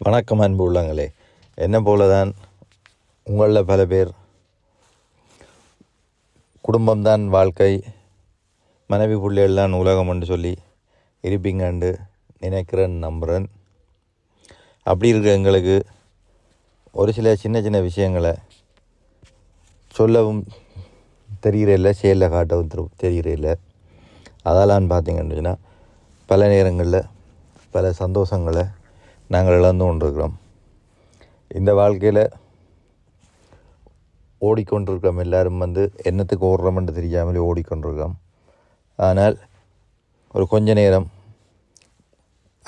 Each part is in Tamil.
வணக்கம் அன்பு உள்ளங்களே. என்ன போல தான் உங்களில் பல பேர் குடும்பம்தான் வாழ்க்கை மனைவி பிள்ளைகள் தான் உலகம் என்று சொல்லி இருப்பீங்கண்டு நினைக்கிறேன் நம்புகிறேன் அப்படி இருக்க எங்களுக்கு ஒரு சில சின்ன சின்ன விஷயங்களை சொல்லவும் தெரிகிறதில்ல செயலில் காட்டவும் தெரு- தெரிகிறதில்ல அதெல்லாம் சொன்னால் பல நேரங்களில் பல சந்தோஷங்களை நாங்கள் இழந்து கொண்டிருக்கிறோம். இந்த வாழ்க்கையில் ஓடிக்கொண்டிருக்கிறோம் எல்லாரும் வந்து என்னத்துக்கு ஓடுறோம்னு தெரியாமல் ஓடிக்கொண்டிருக்கிறோம். ஆனால் ஒரு கொஞ்ச நேரம்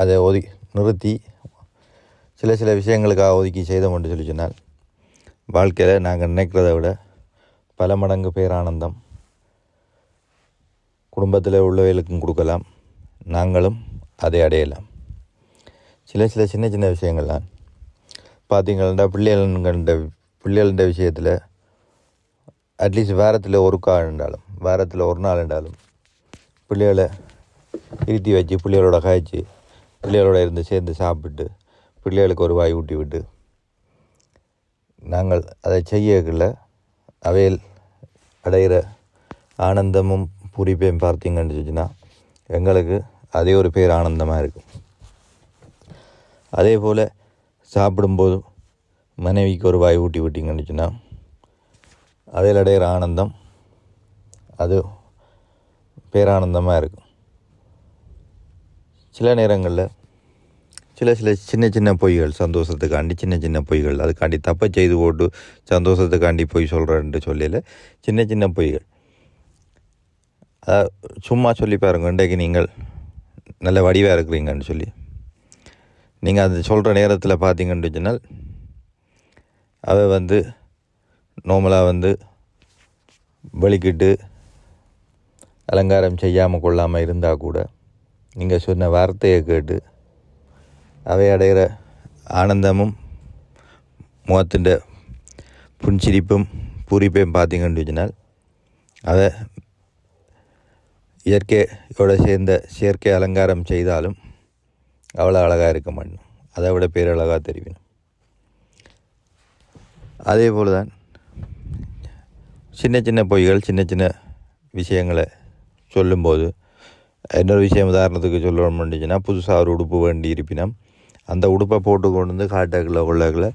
அதை ஒதி நிறுத்தி சில சில விஷயங்களுக்காக ஒதுக்கி செய்தோம்னு சொல்லி சொன்னால் வாழ்க்கையில் நாங்கள் நினைக்கிறத விட பல மடங்கு பேரானந்தம் குடும்பத்தில் உள்ளவைகளுக்கும் கொடுக்கலாம். நாங்களும் அதை அடையலாம். சில சில சின்ன சின்ன விஷயங்கள்லாம். பார்த்தீங்கன்னா பிள்ளைகள்கிட்ட பிள்ளைகள்கிட்ட விஷயத்தில் அட்லீஸ்ட் வாரத்தில் ஒரு கால் இருந்தாலும் வாரத்தில் ஒரு நாள் இருந்தாலும் பிள்ளைகளை இருத்தி வச்சு பிள்ளைகளோட காய்ச்சி பிள்ளைகளோட இருந்து சேர்ந்து சாப்பிட்டு பிள்ளைகளுக்கு ஒரு வாய் ஊட்டி விட்டு நாங்கள் அதை செய்யக்குள்ள அவையில் அடைகிற ஆனந்தமும் பூரிப்பையும் பார்த்தீங்கன்னு சொன்னால் எங்களுக்கு அதே ஒரு பேர் ஆனந்தமாக இருக்கும். அதே போல் சாப்பிடும்போதும் மனைவிக்கு ஒரு வாய் ஊட்டி விட்டிங்கன்னு சொன்னால் அதில் அடையிற ஆனந்தம் அது பேரானந்தமாக இருக்கும். சில நேரங்களில் சில சில சின்ன சின்ன பொய்கள் சந்தோஷத்துக்காண்டி சின்ன சின்ன பொய்கள் அதுக்காண்டி தப்பை செய்து போட்டு சந்தோஷத்துக்காண்டி பொய் சொல்கிறேன்ட்டு சொல்லல சின்ன சின்ன பொய்கள். சும்மா சொல்லி பாருங்க இன்றைக்கு நீங்கள் நல்ல வடிவாக இருக்கிறீங்கன்னு சொல்லி. நீங்கள் அது சொல்கிற நேரத்தில் பார்த்தீங்கன்னு சொன்னால் அவ வந்து நார்மலாக வந்து வெளிக்கிட்டு அலங்காரம் செய்யாமல் கொள்ளாமல் இருந்தால் கூட நீங்கள் சொன்ன வார்த்தையை கேட்டு அவை அடைகிற ஆனந்தமும் முகத்தின் புன்சிரிப்பும் பூரிப்பையும் பார்த்தீங்கன்னு சொன்னால் அதை இயற்கையோடு சேர்ந்த செயற்கை அலங்காரம் செய்தாலும் அவ்வளோ அழகாக இருக்க மாட்டோம் அதை விட பேரழகாக தெரியும் அதே போல் தான் சின்ன சின்ன பொய்கள் சின்ன சின்ன விஷயங்களை சொல்லும்போது இன்னொரு விஷயம் உதாரணத்துக்கு சொல்லணும் இருந்துச்சுன்னா புதுசாக ஒரு உடுப்பு வேண்டி இருப்பினம் அந்த உடுப்பை போட்டு கொண்டு வந்து காட்டக்குள்ள கொள்ளக்குள்ள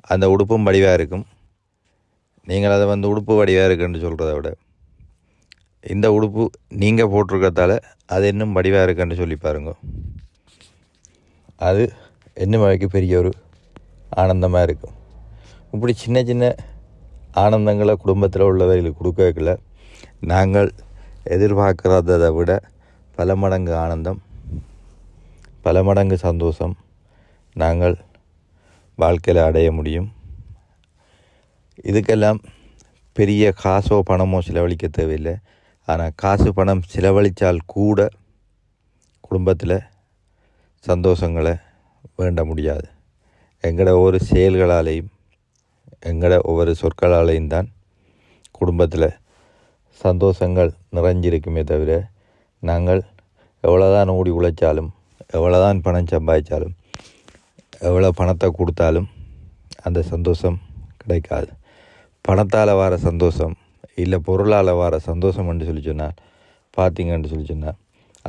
அந்த உடுப்பும் வடிவாக இருக்கும். நீங்கள் அதை வந்து உடுப்பு வடிவாக இருக்குன்னு சொல்கிறத விட இந்த உடுப்பு நீங்கள் போட்டிருக்கறதால அது இன்னும் வடிவாக இருக்குன்னு சொல்லி பாருங்க. அது இன்னும் வரைக்கு பெரிய ஒரு ஆனந்தமாக இருக்கும் இப்படி சின்ன சின்ன ஆனந்தங்களை குடும்பத்தில் உள்ளவர்களுக்கு கொடுக்கல நாங்கள் எதிர்பார்க்கிறதை விட பல மடங்கு ஆனந்தம் பல மடங்கு சந்தோஷம் நாங்கள் வாழ்க்கையில் அடைய முடியும். இதுக்கெல்லாம் பெரிய காசோ பணமோ செலவழிக்க தேவையில்லை. ஆனால் காசு பணம் செலவழித்தால் கூட குடும்பத்தில் சந்தோஷங்களை வேண்ட முடியாது. எங்களோட ஒவ்வொரு செயல்களாலேயும் எங்களோட ஒவ்வொரு சொற்களாலேயும் தான் குடும்பத்தில் சந்தோஷங்கள் நிறைஞ்சிருக்குமே தவிர நாங்கள் எவ்வளோதான் ஓடி உழைச்சாலும் எவ்வளோதான் பணம் சம்பாதிச்சாலும் எவ்வளோ பணத்தை கொடுத்தாலும் அந்த சந்தோஷம் கிடைக்காது. பணத்தால் வர சந்தோஷம் இல்லை பொருளால் வர சந்தோஷம் என்று சொல்லி சொன்னால் பார்த்தீங்கன்னு சொல்லி சொன்னால்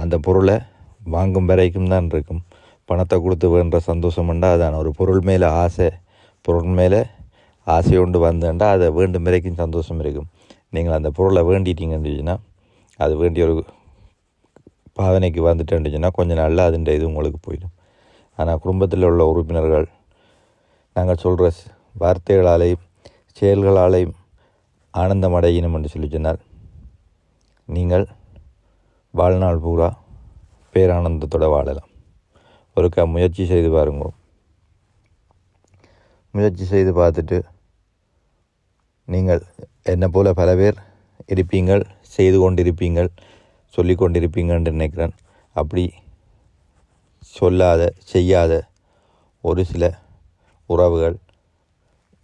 அந்த பொருளை வாங்கும் வரைக்கும் தான் இருக்கும். பணத்தை கொடுத்து வேண்ட சந்தோஷம் என்றால் அதான். ஒரு பொருள் மேலே ஆசை பொருள் மேலே ஆசை கொண்டு வந்தேன்டா அதை வேண்டும் வரைக்கும் சந்தோஷம் இருக்கும். நீங்கள் அந்த பொருளை வேண்டிட்டீங்கன்னு சொன்னால் அது வேண்டிய ஒரு பாவனைக்கு வந்துட்டேன்னுச்சுன்னா கொஞ்சம் நாளில் அதுன்ற இது உங்களுக்கு போயிடும். ஆனால் குடும்பத்தில் உள்ள உறுப்பினர்கள் நாங்கள் சொல்கிற வார்த்தைகளாலேயும் செயல்களாலேயும் ஆனந்தம் அடையினும் என்று சொல்லி சொன்னால் நீங்கள் வாழ்நாள் பூரா பேரானந்தத்தோட வாழலாம். ஒருக்கா முயற்சி செய்து பாருங்க. முயற்சி செய்து பார்த்துட்டு நீங்கள் என்னை போல் பல பேர் இருப்பீங்கள் செய்து கொண்டிருப்பீங்கள் சொல்லி கொண்டிருப்பீங்கன்னு நினைக்கிறேன். அப்படி சொல்லாத செய்யாத ஒரு சில உறவுகள்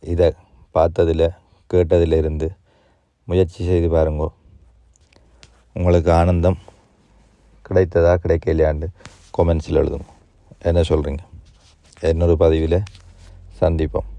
இதை பார்த்ததில் கேட்டதிலிருந்து முயற்சி செய்து பாருங்க. உங்களுக்கு ஆனந்தம் கிடைத்ததா கிடைக்கலையாண்டு கொமெண்ட்ஸில் எழுதுங்க. என்ன சொல்கிறீங்க இன்னொரு பதிவில் சந்திப்போம்.